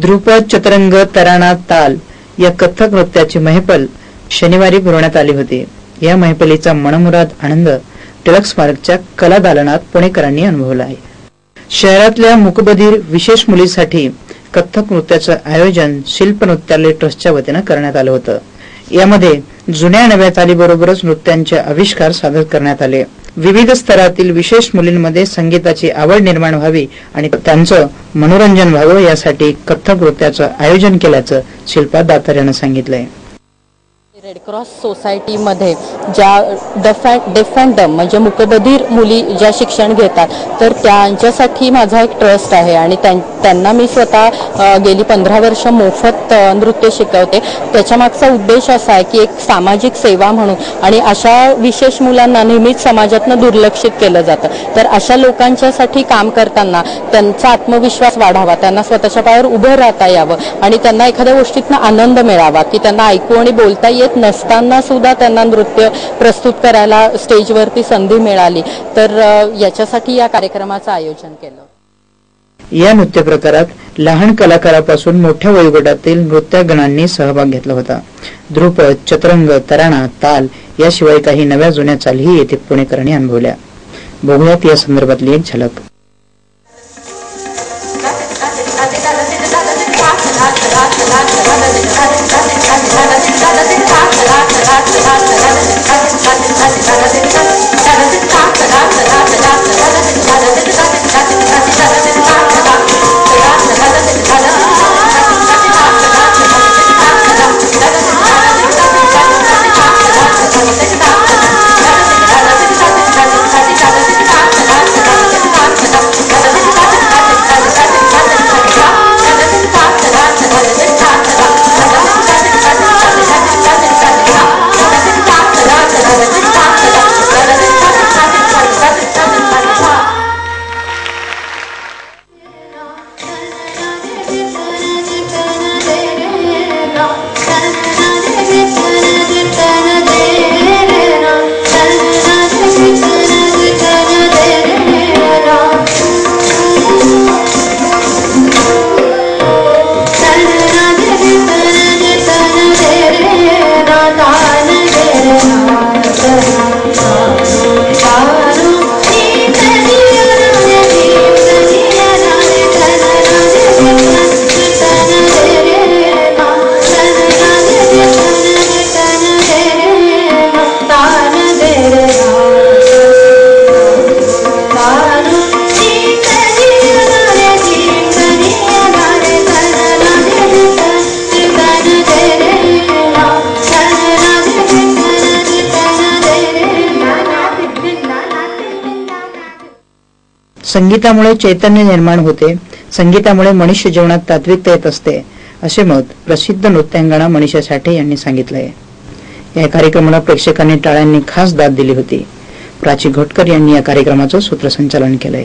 ध्रुपद चतरंग तराणा ताल या कथ्थक नृत्याची महफल शनिवारी भरवण्यात आली होती. या महफलीचा मनमुराद आनंद टिळक स्मारकच्या कला दालनात पुणेकरांनी अनुभवला आहे. शहरातल्या मुकबधीर विशेष मुलीसाठी कथ्थक नृत्याचं आयोजन शिल्प नृत्यालय ट्रस्टच्या वतीनं करण्यात आलं होतं. यामध्ये जुन्या नव्या तालीबरोबरच नृत्यांचे आविष्कार सादर करण्यात आले. विविध स्तरातील विशेष मुलींमध्ये संगीताची आवड निर्माण व्हावी आणि त्यांचं मनोरंजन व्हावं यासाठी कथ्थक नृत्याचं आयोजन केल्याचं शिल्पा दातार यानं सांगितलंय. रेडक्रॉस सोसायटीमध्ये ज्या डफॅ डेफँडम म्हणजे मुकबधीर मुली ज्या शिक्षण घेतात तर त्यांच्यासाठी माझा एक ट्रस्ट आहे. आणि त्यां त्यांना मी स्वतः गेली पंधरा वर्ष मोफत नृत्य शिकवते. त्याच्यामागचा उद्देश असा आहे की एक सामाजिक सेवा म्हणून आणि अशा विशेष मुलांना नेहमीच समाजातनं दुर्लक्षित केलं जातं. तर अशा लोकांच्यासाठी काम करताना त्यांचा आत्मविश्वास वाढावा त्यांना स्वतःच्या पायावर उभं राहता यावं आणि त्यांना एखाद्या गोष्टीतनं आनंद मिळावा की त्यांना ऐकू आणि बोलता येत नसताना सुद्धा त्यांना नृत्य प्रस्तुत करायला स्टेजवरती संधी मिळाली तर याच्यासाठी या कार्यक्रमाचं आयोजन केलं या नृत्य प्रकारात लहान कलाकारापासून मोठ्या वयोगटातील नृत्यगणांनी सहभाग घेतला होता ध्रुपद चतरंग तराणा ताल याशिवाय काही नव्या जुन्या चालीही येथे पुणेकरांनी अनुभवल्या बघूयात या संदर्भातली एक झलक Thank you. संगीतामुळे चैतन्य निर्माण होते संगीतामुळे मनुष्य जीवनात तात्विकता येत असते असे मत प्रसिद्ध नृत्यांगणा मनीषा साठे यांनी सांगितलंय. या कार्यक्रमाला प्रेक्षकांनी टाळ्यांनी खास दाद दिली होती. प्राची घोटकर यांनी या कार्यक्रमाचं सूत्रसंचालन केलंय.